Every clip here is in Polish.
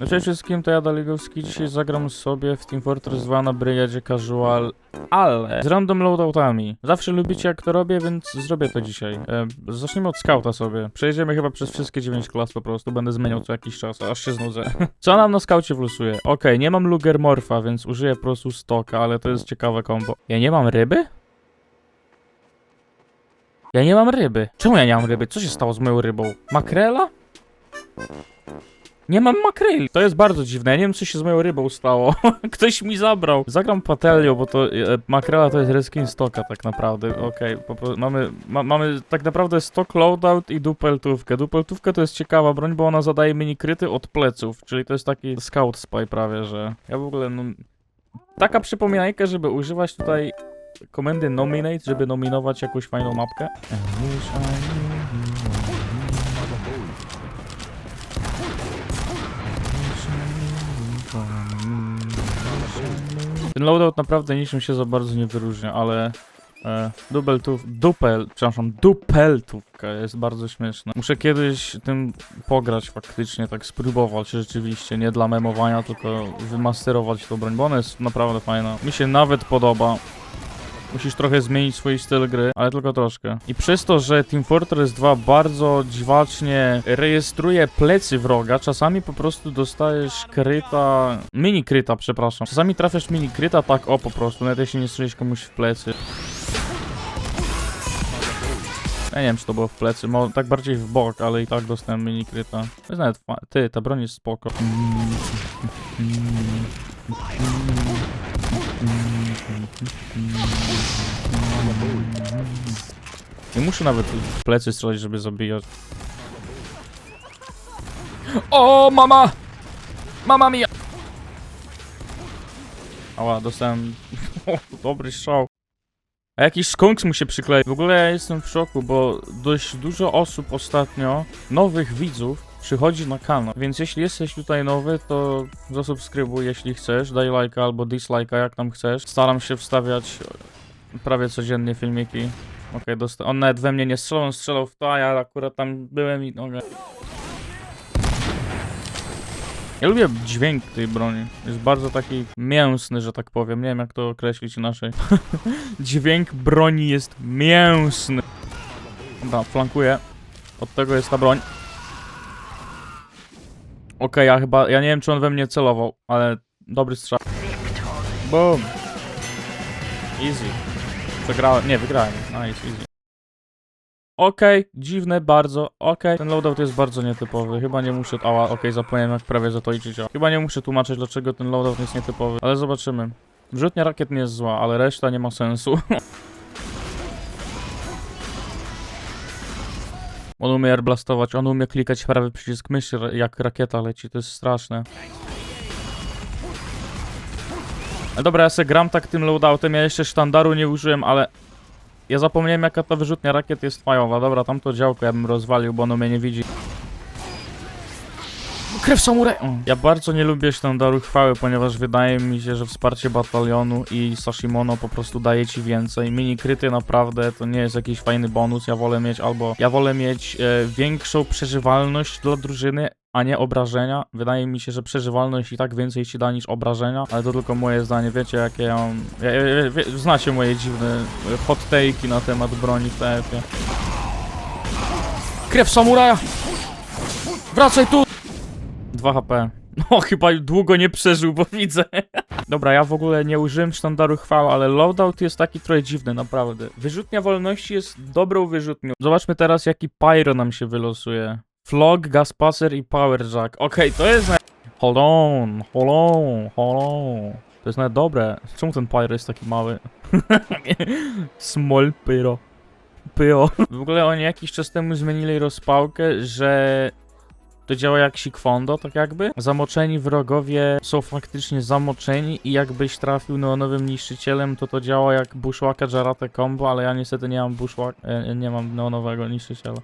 No cześć wszystkim, to ja Daligowski. Dzisiaj zagram sobie w Team Fortress 2 na Brygadzie Casual, ale z random loadoutami. Zawsze lubicie jak to robię, więc zrobię to dzisiaj. E, zacznijmy od scouta sobie. Przejdziemy chyba przez wszystkie 9 klas po prostu, będę zmieniał co jakiś czas, aż się znudzę. Co nam na skaucie wlosuje? Okej, nie mam Lugermorfa, więc użyję po prostu stoka, ale to jest ciekawe combo. Ja nie mam ryby? Ja nie mam ryby. Czemu ja nie mam ryby? Co się stało z moją rybą? Makrela? Nie mam makreli. To jest bardzo dziwne. Ja nie wiem, co się z moją rybą stało. Ktoś mi zabrał. Zagram patelio, bo to e, makrela to jest reskin stoka tak naprawdę. Okej, prostu mamy, ma, mamy tak naprawdę stock loadout i dupeltówkę. Dupeltówka to jest ciekawa broń, bo ona zadaje mini kryty od pleców, czyli to jest taki scout spy prawie, że ja w ogóle no... Taka przypominajka, żeby używać tutaj komendy nominate, żeby nominować jakąś fajną mapkę. Ten loadout naprawdę niczym się za bardzo nie wyróżnia, ale e, dubeltów, dupel, przepraszam, jest bardzo śmieszna. Muszę kiedyś tym pograć faktycznie, tak spróbować rzeczywiście, nie dla memowania, tylko wymasterować tą broń, bo ona jest naprawdę fajna. Mi się nawet podoba. Musisz trochę zmienić swój styl gry, ale tylko troszkę. I przez to, że Team Fortress 2 bardzo dziwacznie rejestruje plecy wroga, czasami po prostu dostajesz kryta... Mini kryta, przepraszam. Czasami trafiasz mini kryta tak o po prostu, nawet jeśli nie strzelisz komuś w plecy. Ja nie wiem, czy to było w plecy, mo tak bardziej w bok, ale i tak dostałem mini kryta. To jest nawet Ty, ta broń jest spoko. Nie muszę nawet w plecy strzelać, żeby zabijać. O, mama! Mama mia! Ała, dostałem... Dobry strzał. A jakiś skunks mu się przyklei. W ogóle ja jestem w szoku, bo dość dużo osób ostatnio, nowych widzów, przychodzi na kanał. Więc jeśli jesteś tutaj nowy, to zasubskrybuj, jeśli chcesz. Daj lajka albo dislajka, jak tam chcesz. Staram się wstawiać prawie codziennie filmiki. Okej, dosta- on nawet we mnie nie strzelał, on strzelał w to, a ja akurat tam byłem i... Okay. Ja lubię dźwięk tej broni. Jest bardzo taki mięsny, że tak powiem. Nie wiem jak to określić inaczej. dźwięk broni jest mięsny. Dobra, flankuję. Od tego jest ta broń. Okej, ja chyba... Ja nie wiem czy on we mnie celował, ale dobry strzał. Boom. Easy. Przegrałem. Nie, wygrałem. Nice, easy. Okej, dziwne bardzo, okej. Ten loadout jest bardzo nietypowy, chyba nie muszę... Ała, okej, zapomniałem jak prawie za to liczyć. Chyba nie muszę tłumaczyć, dlaczego ten loadout jest nietypowy, ale zobaczymy. Wrzutnia rakiet nie jest zła, ale reszta nie ma sensu. On umie airblastować, on umie klikać prawy przycisk myszy, jak rakieta leci, to jest straszne. Dobra, ja se gram tak tym loadoutem, ja jeszcze sztandaru nie użyłem, ale... Ja zapomniałem jaka ta wyrzutnia rakiet jest fajowa. Dobra, tamto działko ja bym rozwalił, bo ono mnie nie widzi. Krew samuraj! O. Ja bardzo nie lubię sztandaru chwały, ponieważ wydaje mi się, że wsparcie batalionu i Sashimono po prostu daje ci więcej. Mini kryty naprawdę to nie jest jakiś fajny bonus. Ja wolę mieć albo... Ja wolę mieć e, większą przeżywalność dla drużyny, a nie obrażenia. Wydaje mi się, że przeżywalność i tak więcej ci da niż obrażenia, ale to tylko moje zdanie. Wiecie, jakie ja mam. Ja, ja, ja, wie, znacie moje dziwne e, hot take'i na temat broni w TF-ie. Krew samuraja! Wracaj tu! 2 HP. No, chyba długo nie przeżył, bo widzę. Dobra, ja w ogóle nie użyłem sztandaru chwały, ale loadout jest taki trochę dziwny, naprawdę. Wyrzutnia wolności jest dobrą wyrzutnią. Zobaczmy teraz, jaki pyro nam się wylosuje. Flog, Gaspacer i Powerjack. Okej, to jest na... Hold on, hold on, hold on. To jest nawet dobre. Czemu ten pyro jest taki mały? Small pyro. Pyro. W ogóle oni jakiś czas temu zmienili rozpałkę, że to działa jak sikwondo, tak jakby. Zamoczeni wrogowie są faktycznie zamoczeni i jakbyś trafił neonowym niszczycielem, to to działa jak bushwacka Jarate combo, ale ja niestety nie mam bushwack, e, nie mam neonowego niszczyciela.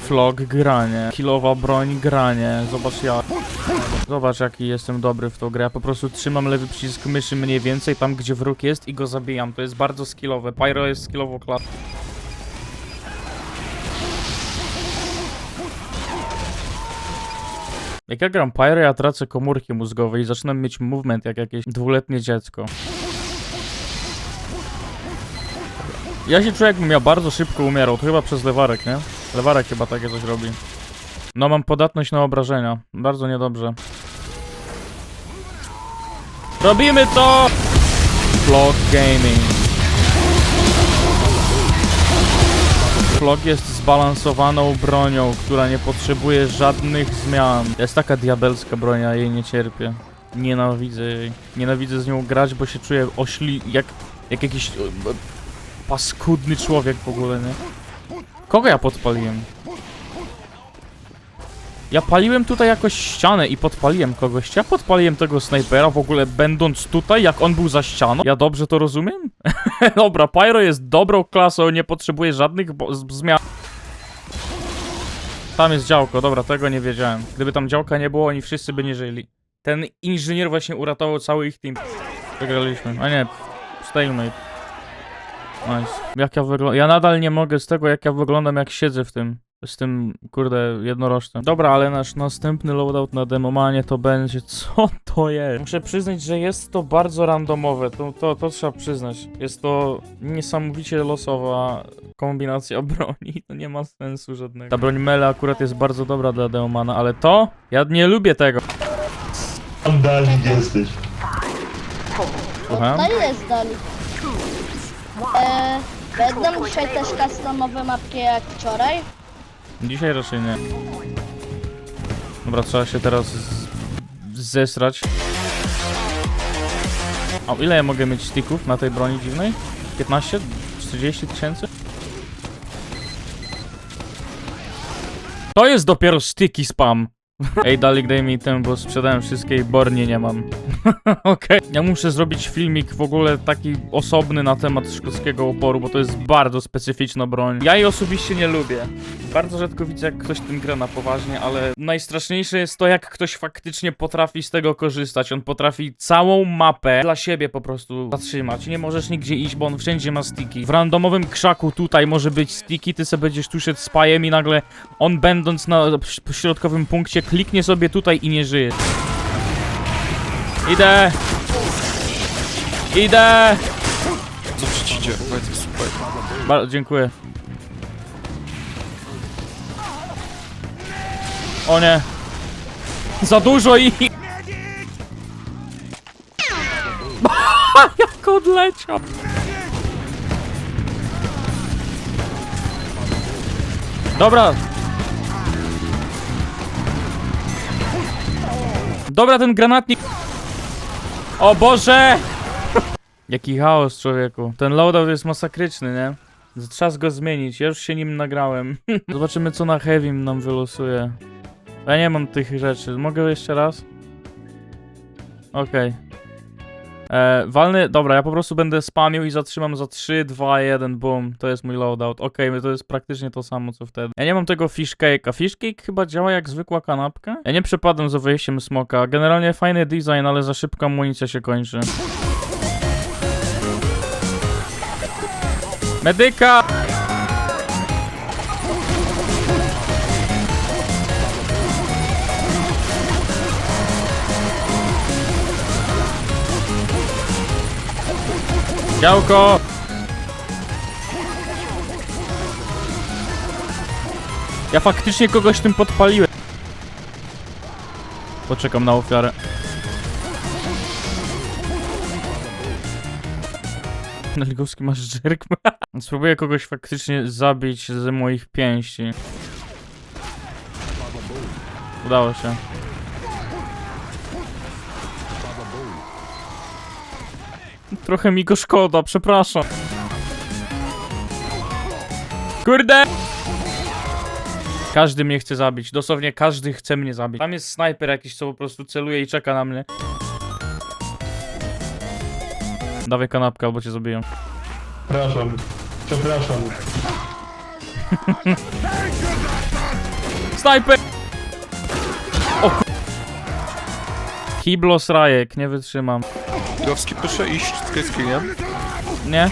Flog granie, kilowa broń granie, zobacz jak. Zobacz jaki jestem dobry w tą grę, ja po prostu trzymam lewy przycisk myszy mniej więcej tam gdzie wróg jest i go zabijam, to jest bardzo skillowe, Pyro jest skillowo klat. Jak ja gram Pyro, ja tracę komórki mózgowe i zaczynam mieć movement jak jakieś dwuletnie dziecko. Ja się czuję jakbym ja bardzo szybko umierał, to chyba przez lewarek, nie? Lewarek chyba takie coś robi. No mam podatność na obrażenia, bardzo niedobrze. Robimy to! Vlog Gaming. Vlog jest zbalansowaną bronią, która nie potrzebuje żadnych zmian. Jest taka diabelska broń, ja jej nie cierpię. Nienawidzę jej. Nienawidzę z nią grać, bo się czuję ośli... jak... jak jakiś... e, e, paskudny człowiek w ogóle, nie? Kogo ja podpaliłem? Ja paliłem tutaj jakoś ścianę i podpaliłem kogoś. Ja podpaliłem tego snajpera w ogóle będąc tutaj, jak on był za ścianą. Ja dobrze to rozumiem? Dobra, Pyro jest dobrą klasą, nie potrzebuje żadnych zmian. Tam jest działko, dobra, tego nie wiedziałem. Gdyby tam działka nie było, oni wszyscy by nie żyli. Ten inżynier właśnie uratował cały ich team. Wygraliśmy. A nie, stalemate. Nice. Jak ja wyglądam? Ja nadal nie mogę z tego, jak ja wyglądam, jak siedzę w tym. Z tym, kurde, jednorożcem. Dobra, ale nasz następny loadout na demomanie to będzie... Co to jest? Muszę przyznać, że jest to bardzo randomowe. To, to, to trzeba przyznać. Jest to niesamowicie losowa kombinacja broni. To nie ma sensu żadnego. Ta broń mele akurat jest bardzo dobra dla demomana, ale to... Ja nie lubię tego. Dali, gdzie jesteś? Słucham? No jest Dali. E, będą dzisiaj też customowe mapki jak wczoraj. Dzisiaj raczej nie. Dobra, trzeba się teraz zesrać. A ile ja mogę mieć sticków na tej broni dziwnej? 15? 40 tysięcy? To jest dopiero sticky spam. Ej, Dalik, daj mi ten, bo sprzedałem wszystkie i bornie nie mam. Okej. Ja muszę zrobić filmik w ogóle taki osobny na temat szkockiego oporu, bo to jest bardzo specyficzna broń. Ja jej osobiście nie lubię. Bardzo rzadko widzę, jak ktoś tym gra na poważnie, ale najstraszniejsze jest to, jak ktoś faktycznie potrafi z tego korzystać. On potrafi całą mapę dla siebie po prostu zatrzymać. Nie możesz nigdzie iść, bo on wszędzie ma sticky. W randomowym krzaku tutaj może być sticky, ty sobie będziesz tu szedł spajem i nagle on będąc na środkowym punkcie kliknie sobie tutaj i nie żyje. Idę! Idę! Wojtek, super. Bardzo dziękuję. O nie. Za dużo i... Jak odleciał. Dobra. Dobra, ten granatnik. O Boże! Jaki chaos, człowieku. Ten loadout jest masakryczny, nie? Czas go zmienić, ja już się nim nagrałem. Zobaczymy, co na heavy nam wylosuje. Ja nie mam tych rzeczy. Mogę jeszcze raz? Okej. E, walny, dobra, ja po prostu będę spamił i zatrzymam za 3, 2, 1, boom. To jest mój loadout. Okej, to jest praktycznie to samo, co wtedy. Ja nie mam tego fishcake'a. Fishcake chyba działa jak zwykła kanapka? Ja nie przepadam za wejściem smoka. Generalnie fajny design, ale za szybko amunicja się kończy. Medyka! Działko! Ja faktycznie kogoś tym podpaliłem. Poczekam na ofiarę. Naligowski masz żerk? Spróbuję kogoś faktycznie zabić ze moich pięści. Udało się. Trochę mi go szkoda, przepraszam. Kurde! Każdy mnie chce zabić, dosłownie każdy chce mnie zabić. Tam jest snajper jakiś, co po prostu celuje i czeka na mnie. Dawaj kanapkę, albo cię zabiję. Przepraszam. Przepraszam. Snajper! Kiblos rajek, nie wytrzymam. Gowski, proszę iść z Keskiliem. Nie?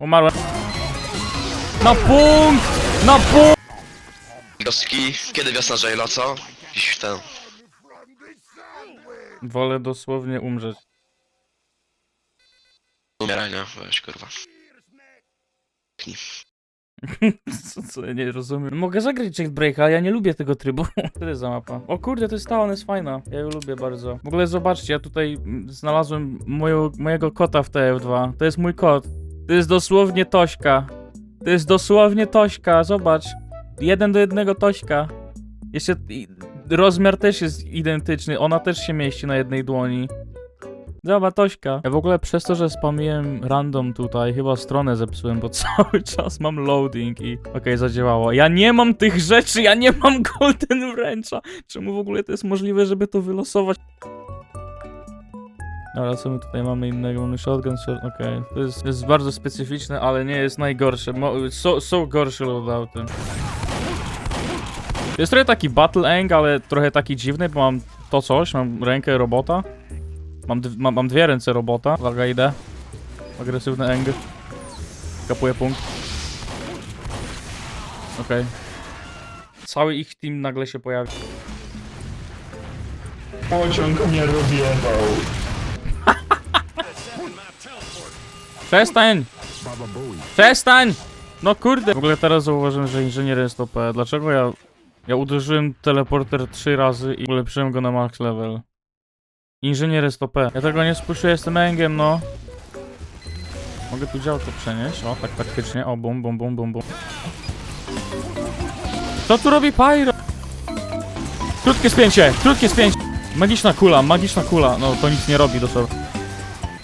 Umarłem. Na punkt! Na punkt! Gowski, kiedy wiosna Jaila, co? Gdzieś tam. Wolę dosłownie umrzeć. Umierania, weź kurwa. Co, co, ja nie rozumiem. Mogę zagrać Jailbreaka, ale ja nie lubię tego trybu. To jest za mapa? O kurde, to jest ta, ona jest fajna. Ja ją lubię bardzo. W ogóle zobaczcie, ja tutaj mm, znalazłem moją, mojego kota w TF2. To jest mój kot. To jest dosłownie Tośka. To jest dosłownie Tośka, zobacz. Jeden do jednego Tośka. Jeszcze rozmiar też jest identyczny, ona też się mieści na jednej dłoni. Zobacz, Tośka. Ja w ogóle przez to, że spamiłem random tutaj, chyba stronę zepsułem, bo cały czas mam loading i... Okej, zadziałało. Ja nie mam tych rzeczy, ja nie mam golden wręcza. Czemu w ogóle to jest możliwe, żeby to wylosować? Dobra, co my tutaj mamy innego? Mamy shotgun, shot... okej. To, jest, to jest bardzo specyficzne, ale nie jest najgorsze. Mo są, są gorsze loadouty. Jest trochę taki battle ang, ale trochę taki dziwny, bo mam to coś, mam rękę robota. Mam, mam, mam dwie ręce robota. Uwaga, idę. Agresywny ang. Kapuję punkt. Okej. Cały ich team nagle się pojawi. Pociąg mnie rozjebał. Przestań! Przestań! No kurde! W ogóle teraz zauważyłem, że inżynier jest OP. Dlaczego ja... Ja uderzyłem teleporter trzy razy i ulepszyłem go na max level. Inżynier jest OP. Ja tego nie spuszczę, jestem engiem, no. Mogę tu działko przenieść. O, tak taktycznie. O, bum, bum, bum, bum, bum. Co tu robi Pyro? Krótkie spięcie, krótkie spięcie. Magiczna kula, magiczna kula. No, to nic nie robi dosłownie.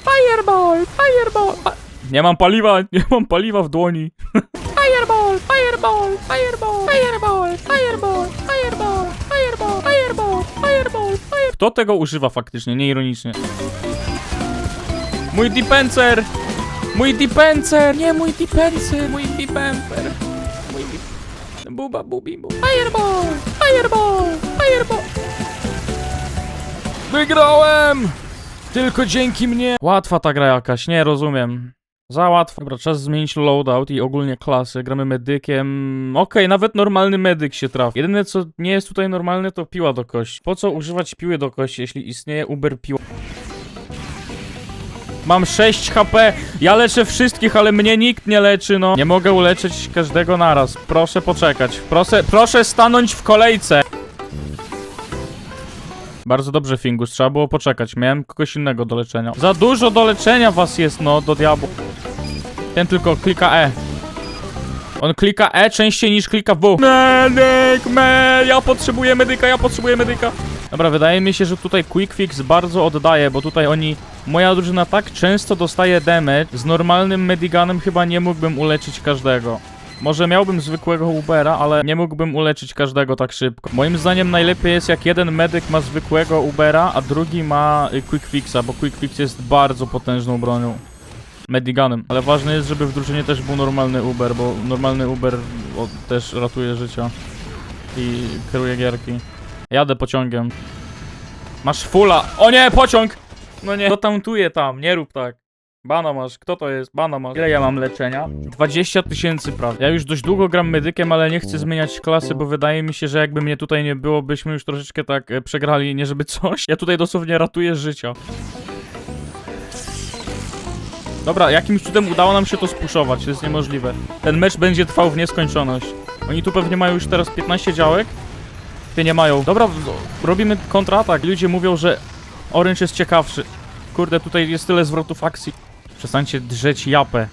Fireball, fireball. Fi nie mam paliwa, nie mam paliwa w dłoni. Fireball, fireball, fireball, fireball, fireball, fireball, fireball, fireball, fireball, fire. Kto tego używa faktycznie, nieironicznie? Mój dipencer! Mój dipencer! Nie, mój dipencer! Mój dipencer! Mój dip... Buba, bubi, bu. Fireball! Fireball! Fireball! Wygrałem! Tylko dzięki mnie. Łatwa ta gra jakaś, nie rozumiem. Za łatwo. Dobra, czas zmienić loadout i ogólnie klasy. Gramy medykiem. Okej, nawet normalny medyk się trafi. Jedyne co nie jest tutaj normalne to piła do kości. Po co używać piły do kości, jeśli istnieje Uber piła? Mam 6 HP, ja leczę wszystkich, ale mnie nikt nie leczy, no. Nie mogę uleczyć każdego naraz. Proszę poczekać. Proszę, proszę stanąć w kolejce. Bardzo dobrze, Fingus. Trzeba było poczekać. Miałem kogoś innego do leczenia. Za dużo do leczenia was jest, no, do diabła. Ten tylko klika E. On klika E częściej niż klika W. Medyk, me, ja potrzebuję medyka, ja potrzebuję medyka. Dobra, wydaje mi się, że tutaj Quick Fix bardzo oddaje, bo tutaj oni... Moja drużyna tak często dostaje damage, z normalnym mediganem chyba nie mógłbym uleczyć każdego. Może miałbym zwykłego Ubera, ale nie mógłbym uleczyć każdego tak szybko. Moim zdaniem najlepiej jest jak jeden medyk ma zwykłego Ubera, a drugi ma y, Quick Fixa, bo Quick Fix jest bardzo potężną bronią. Mediganem. Ale ważne jest, żeby w drużynie też był normalny Uber, bo normalny Uber też ratuje życia. I kieruje gierki. Jadę pociągiem. Masz fula! O nie, pociąg! No nie. Kto tauntuje tam? Nie rób tak. Bana masz, kto to jest? Bana masz. Ile ja mam leczenia? 20 tysięcy prawie. Ja już dość długo gram medykiem, ale nie chcę zmieniać klasy, bo wydaje mi się, że jakby mnie tutaj nie było, byśmy już troszeczkę tak e, przegrali, nie żeby coś. Ja tutaj dosłownie ratuję życia. Dobra, jakimś cudem udało nam się to spuszować, to jest niemożliwe. Ten mecz będzie trwał w nieskończoność. Oni tu pewnie mają już teraz 15 działek. Ty nie mają. Dobra, robimy kontratak. Ludzie mówią, że Orange jest ciekawszy. Kurde, tutaj jest tyle zwrotów akcji. Przestańcie drzeć japę.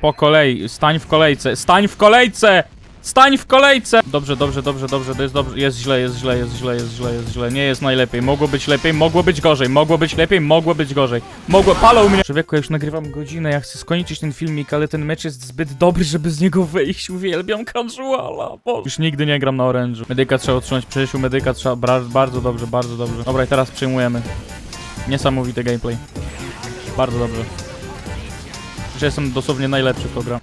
Po kolei, stań w kolejce, stań w kolejce! Stań w kolejce! Dobrze, dobrze, dobrze, dobrze, to jest dobrze, jest źle, jest źle, jest źle, jest źle, jest źle, nie jest najlepiej, mogło być lepiej, mogło być gorzej, mogło być lepiej, mogło być gorzej, mogło, palą mnie! Człowieku, ja już nagrywam godzinę, ja chcę skończyć ten filmik, ale ten mecz jest zbyt dobry, żeby z niego wyjść, uwielbiam casuala, bo... Już nigdy nie gram na orężu. Medyka trzeba otrzymać, przejściu medyka trzeba, bra- bardzo dobrze, bardzo dobrze. Dobra, i teraz przejmujemy. Niesamowity gameplay. Bardzo dobrze. Że jestem dosłownie najlepszy w to gra.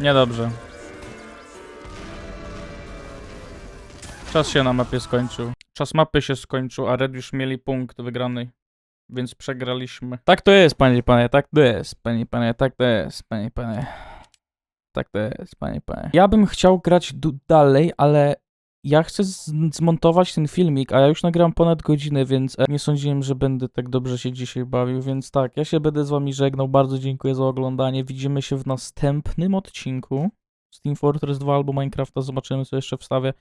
Niedobrze. Czas się na mapie skończył. Czas mapy się skończył, a Red już mieli punkt wygrany. Więc przegraliśmy. Tak to jest, panie panie, tak to jest, panie panie, tak to jest, panie panie. Tak to jest, panie panie. Ja bym chciał grać dalej, ale ja chcę zmontować ten filmik, a ja już nagrałem ponad godzinę, więc e, nie sądziłem, że będę tak dobrze się dzisiaj bawił, więc tak, ja się będę z wami żegnał, bardzo dziękuję za oglądanie, widzimy się w następnym odcinku z Team Fortress 2 albo Minecrafta, zobaczymy co jeszcze wstawię.